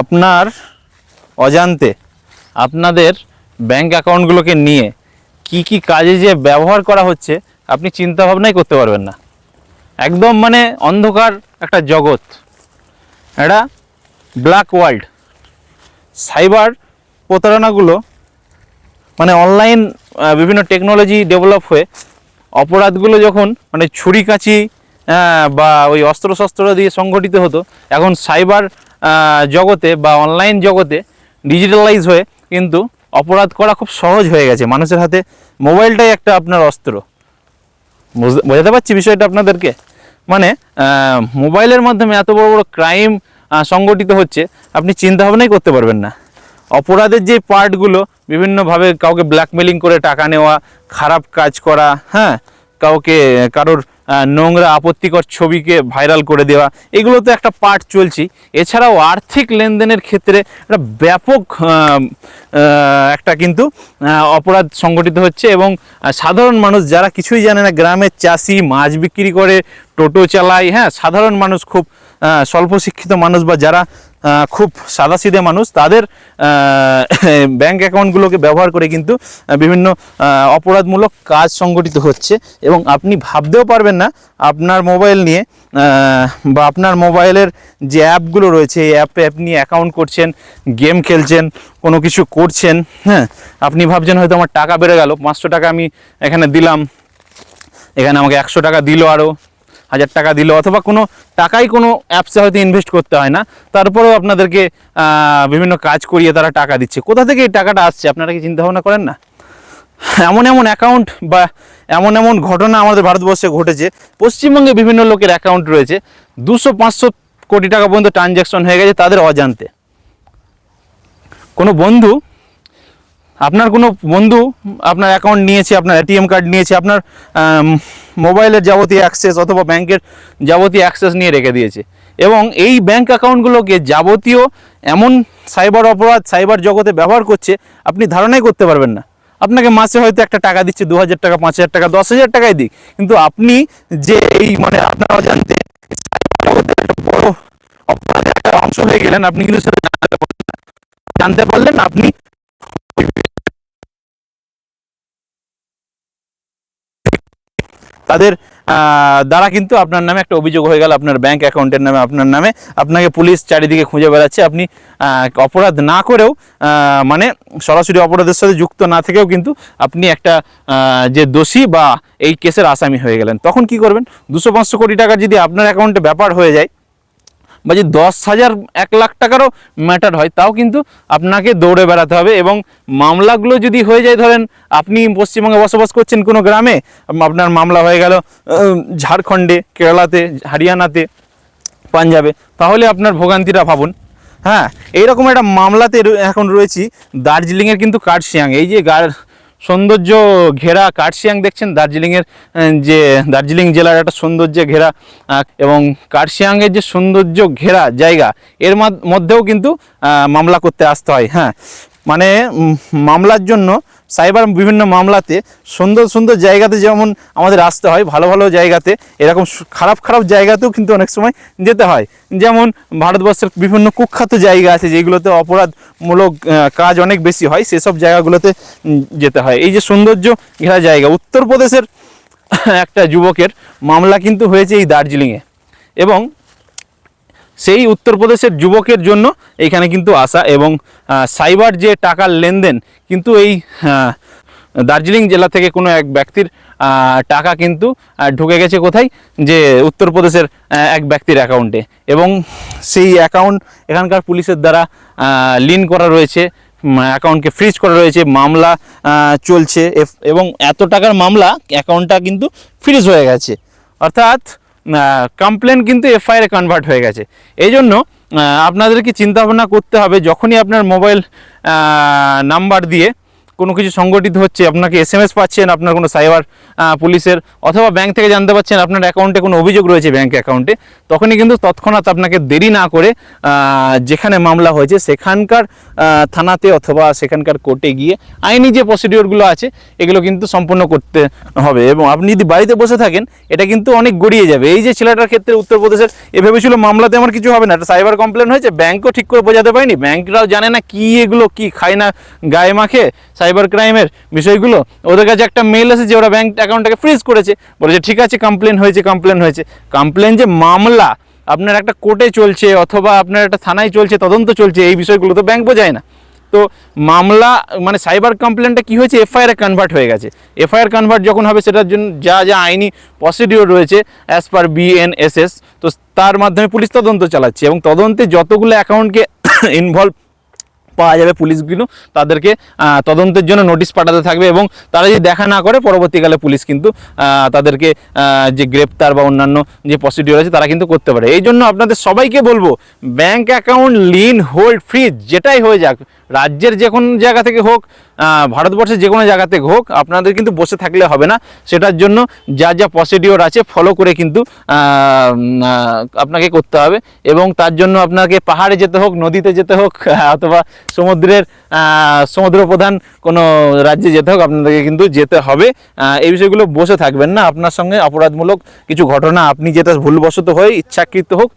আপনার অজান্তে আপনাদের ব্যাংক অ্যাকাউন্টগুলোকে নিয়ে কি কি কাজে যে ব্যবহার করা হচ্ছে, আপনি চিন্তা ভাবনাই করতে পারবেন না। একদম মানে অন্ধকার একটা জগৎ। এটা ব্ল্যাক ওয়ার্ল্ড সাইবার প্রতারণাগুলো মানে অনলাইন বিভিন্ন টেকনোলজি ডেভেলপ হয়ে অপরাধগুলো যখন মানে ছুরি কাঁচি বা ওই অস্ত্রশস্ত্র দিয়ে সংগঠিত হতো, এখন সাইবার জগতে বা অনলাইন জগতে ডিজিটালাইজ হয়ে কিন্তু অপরাধ করা খুব সহজ হয়ে গেছে। মানুষের হাতে মোবাইলটাই একটা আপনার অস্ত্র। বুঝতে- পারছি বিষয়টা আপনাদেরকে? মানে মোবাইলের মাধ্যমে এত বড় বড় ক্রাইম সংগঠিত হচ্ছে, আপনি চিন্তা ভাবনাই করতে পারবেন না। অপরাধের যে পার্টগুলো বিভিন্নভাবে কাউকে ব্ল্যাকমেলিং করে টাকা নেওয়া, খারাপ কাজ করা হ্যাঁ কাউকে, কারোর নোংরা আপত্তিকর ছবিকে ভাইরাল করে দেওয়া এগুলো তো একটা পার্ট চলছি। এছাড়াও আর্থিক লেনদেনের ক্ষেত্রে একটা ব্যাপক একটা কিন্তু অপরাধ সংগঠিত হচ্ছে এবং সাধারণ মানুষ যারা কিছুই জানে না, গ্রামের চাষি মাছ বিক্রি করে, টোটো চালায় হ্যাঁ সাধারণ মানুষ খুব স্বল্প শিক্ষিত মানুষ বা যারা খুব সাদাসিধে মানুষ। তাদের ব্যাংক অ্যাকাউন্টগুলোকে ব্যবহার করে কিন্তু বিভিন্ন অপরাধমূলক কাজ সংগঠিত হচ্ছে। এবং আপনি ভাবতেও পারবেন না, আপনার মোবাইল নিয়ে বা আপনার মোবাইলের যে অ্যাপগুলো রয়েছে, এই অ্যাপে আপনি অ্যাকাউন্ট করছেন গেম খেলছেন, কোনো কিছু করছেন হ্যাঁ আপনি ভাবছেন হয়তো আমার টাকা বেড়ে গেল, পাঁচশো টাকা আমি এখানে দিলাম, এখানে আমাকে একশো টাকা দিল আরও হাজার টাকা দিল, অথবা কোনো টাকাই কোনো অ্যাপসে হয়তো ইনভেস্ট করতে হয় না। তারপরেও আপনাদেরকে বিভিন্ন কাজ করিয়ে তারা টাকা দিচ্ছে। কোথা থেকে এই টাকাটা আসছে? আপনারা কি চিন্তা ভাবনা করেন না? এমন এমন অ্যাকাউন্ট বা এমন এমন ঘটনা আমাদের ভারতবর্ষে ঘটেছে। পশ্চিমবঙ্গে বিভিন্ন লোকের অ্যাকাউন্ট রয়েছে। দুশো পাঁচশো কোটি টাকা পর্যন্ত ট্রানজ্যাকশন হয়ে গেছে তাদের অজান্তে। কোনো বন্ধু? আপনার কোনো বন্ধু আপনার অ্যাকাউন্ট নিয়েছে, আপনার এটিএম কার্ড নিয়েছে, আপনার মোবাইলের যাবতীয় অ্যাক্সেস অথবা ব্যাংকের যাবতীয় অ্যাক্সেস নিয়ে রেখে দিয়েছে। এবং এই ব্যাংক অ্যাকাউন্টগুলোকে যাবতীয় এমন সাইবার অপরাধ সাইবার জগতে ব্যবহার করছে, আপনি ধারণাই করতে পারবেন না। আপনাকে মাসে হয়তো একটা টাকা দিচ্ছে দু হাজার টাকা পাঁচ হাজার টাকা দশ হাজার টাকাই দিক। কিন্তু আপনি যে এই মানে আপনারা জানতে বড় অপরাধের একটা অংশ হয়ে গেলেন, আপনি কিন্তু সেটা জানতে পারলেন জানতে পারলেন, আপনি তাদের দ্বারা কিন্তু আপনার নামে একটা অভিযোগ হয়ে গেল, আপনার ব্যাংক অ্যাকাউন্টের নামে, আপনার নামে। আপনাকে পুলিশ চারিদিকে খুঁজে বেড়াচ্ছে। আপনি অপরাধ না করেও মানে সরাসরি অপরাধের সাথে যুক্ত না থেকেও কিন্তু আপনি একটা যে দোষী বা এই কেসের আসামি হয়ে গেলেন। তখন কি করবেন? দুশো পাঁচশো কোটি টাকা যদি আপনার অ্যাকাউন্টে ব্যাপার হয়ে যায় বা যদি দশ হাজার এক লাখ টাকারও ম্যাটার হয়, তাও কিন্তু আপনাকে দৌড়ে বেড়াতে হবে এবং মামলাগুলো যদি হয়ে যায়, ধরেন আপনি পশ্চিমবঙ্গে বসবাস করছেন কোনো গ্রামে আপনার মামলা হয়ে গেল ঝাড়খণ্ডে, কেরালাতে, হরিয়ানাতে, পাঞ্জাবে, তাহলে আপনার ভোগান্তিটা ভাবুন। হ্যাঁ এইরকম একটা মামলাতে এখন রয়েছি, দার্জিলিংয়ের কিন্তু কার্শিয়াং এই যে সৌন্দর্য ঘেরা কার্শিয়াং দেখছেন? দার্জিলিংয়ের যে দার্জিলিং জেলার একটা সৌন্দর্যে ঘেরা এবং কার্শিয়াংয়ের যে সৌন্দর্য ঘেরা জায়গা, এর মধ্যেও কিন্তু মামলা করতে আসতে হয়। হ্যাঁ। মানে মামলার জন্য সাইবার বিভিন্ন মামলাতে সুন্দর সুন্দর জায়গাতে যেমন আমাদের আসতে হয়, ভালো ভালো জায়গাতে, এরকম খারাপ খারাপ জায়গাতেও কিন্তু অনেক সময় যেতে হয়। যেমন ভারতবর্ষের বিভিন্ন কুখ্যাত জায়গা আছে যেগুলোতে অপরাধমূলক কাজ অনেক বেশি হয়, সেসব জায়গাগুলোতে যেতে হয়। এই যে সৌন্দর্য ঘেরা জায়গা, উত্তরপ্রদেশের একটা যুবকের মামলা কিন্তু হয়েছে এই দার্জিলিংয়ে। এবং সেই উত্তরপ্রদেশের যুবকের জন্য এখানে কিন্তু আসা এবং সাইবার যে টাকার লেনদেন, কিন্তু এই দার্জিলিং জেলা থেকে কোনো এক ব্যক্তির টাকা কিন্তু ঢুকে গেছে কোথায়? যে উত্তরপ্রদেশের এক ব্যক্তির অ্যাকাউন্টে। এবং সেই অ্যাকাউন্ট এখানকার পুলিশের দ্বারা লিন করা রয়েছে অ্যাকাউন্টকে ফ্রিজ করা রয়েছে, মামলা চলছে এবং এত টাকার মামলা, অ্যাকাউন্টটা কিন্তু ফ্রিজ হয়ে গেছে। অর্থাৎ কমপ্লেন কিন্তু এফআইআর কনভার্ট হয়ে গেছে। এই জন্য আপনাদেরকে চিন্তা ভাবনা করতে হবে, যখনই আপনার মোবাইল নাম্বার দিয়ে কোনো কিছু সংগঠিত হচ্ছে, আপনাকে এস এম এস পাচ্ছেন, আপনার কোনো সাইবার পুলিশের অথবা ব্যাংক থেকে জানতে পারছেন আপনার অ্যাকাউন্টে কোনো অভিযোগ রয়েছে ব্যাংক অ্যাকাউন্টে তখনই কিন্তু তৎক্ষণাৎ আপনাকে দেরি না করে যেখানে মামলা হয়েছে সেখানকার থানাতে অথবা সেখানকার কোর্টে গিয়ে আইনি যে প্রসিডিওরগুলো আছে, এগুলো কিন্তু সম্পূর্ণ করতে হবে। এবং আপনি যদি বাড়িতে বসে থাকেন, এটা কিন্তু অনেক গড়িয়ে যাবে। এই যে ছেলেটার ক্ষেত্রে উত্তরপ্রদেশের, এ ভেবেছিল মামলাতে আমার কিছু হবে না, একটা সাইবার কমপ্লেন হয়েছে ব্যাংকও ঠিক করে বোঝাতে পারেনি ব্যাংকরাও জানে না কি এগুলো, কি খায় না, গায়ে মাখে সাইবার ক্রাইমের বিষয়গুলো, ওদের কাছে একটা মেল এসেছে ওরা ব্যাঙ্ক অ্যাকাউন্টটাকে ফ্রিজ করেছে। বলেছে, ঠিক আছে কমপ্লেন হয়েছে কমপ্লেন হয়েছে। কমপ্লেন যে মামলা আপনার একটা কোর্টে চলছে অথবা আপনার একটা থানায় চলছে, তদন্ত চলছে, এই বিষয়গুলো তো ব্যাংক বোঝায় না। তো মামলা মানে সাইবার কমপ্লেনটা কি হয়েছে? এফআইআর কনভার্ট হয়ে গেছে। এফআইআর কনভার্ট যখন হবে, সেটার জন্য যা যা আইনি প্রসিডিওর রয়েছে অ্যাজ পার বিএনএসএস তো তার মাধ্যমে পুলিশ তদন্ত চালাচ্ছে এবং তদন্তে যতগুলো অ্যাকাউন্টকে ইনভলভ পাওয়া যাবে পুলিশগুলো তাদেরকে তদন্তের জন্য নোটিশ পাঠাতে থাকবে এবং তারা যদি দেখা না করে, পরবর্তীকালে পুলিশ কিন্তু তাদেরকে যে গ্রেপ্তার বা অন্যান্য যে প্রসিডিওর আছে তারা কিন্তু করতে পারে। এই জন্য আপনাদের সবাইকে বলব bank account lien hold freeze যেটাই হয়ে যাক রাজ্যের যে কোনো জায়গা থেকে হোক ভারতবর্ষের যে কোনো জায়গা থেকে হোক, আপনাদের কিন্তু বসে থাকলে হবে না। সেটার জন্য যা যা প্রসিডিওর আছে ফলো করে কিন্তু আপনাকে করতে হবে। এবং তার জন্য আপনাকে পাহাড়ে যেতে হোক, নদীতে যেতে হোক অথবা সমুদ্রের সমুদ্র প্রধান কোনো রাজ্যে যেতে হোক, আপনাদেরকে কিন্তু যেতে হবে। এই বিষয়গুলো বসে থাকবেন না। আপনার সঙ্গে অপরাধমূলক কিছু ঘটনা আপনি যেটা ভুলবশত হয়ে ইচ্ছাকৃত হোক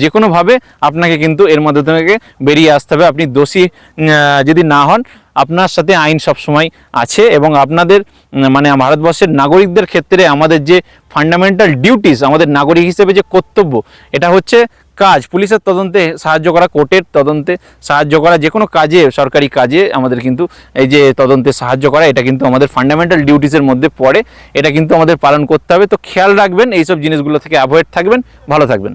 যে কোনোভাবে আপনাকে কিন্তু এর মধ্যে থেকে বেরিয়ে আসতে হবে। আপনি দোষী যদি না হন, আপনার সাথে আইন সবসময় আছে এবং আপনাদের মানে ভারতবর্ষের নাগরিকদের ক্ষেত্রে আমাদের যে ফান্ডামেন্টাল ডিউটিস আমাদের নাগরিক হিসেবে যে কর্তব্য, এটা হচ্ছে কাজ। পুলিশের তদন্তে সাহায্য করা, কোর্টের তদন্তে সাহায্য করা, যে কোনো কাজে, সরকারি কাজে আমাদের কিন্তু এই যে তদন্তে সাহায্য করা, এটা কিন্তু আমাদের ফান্ডামেন্টাল ডিউটিসের মধ্যে পড়ে। এটা কিন্তু আমাদের পালন করতে হবে। তো খেয়াল রাখবেন, এইসব জিনিসগুলো থেকে অ্যাভয়েড থাকবেন। ভালো থাকবেন।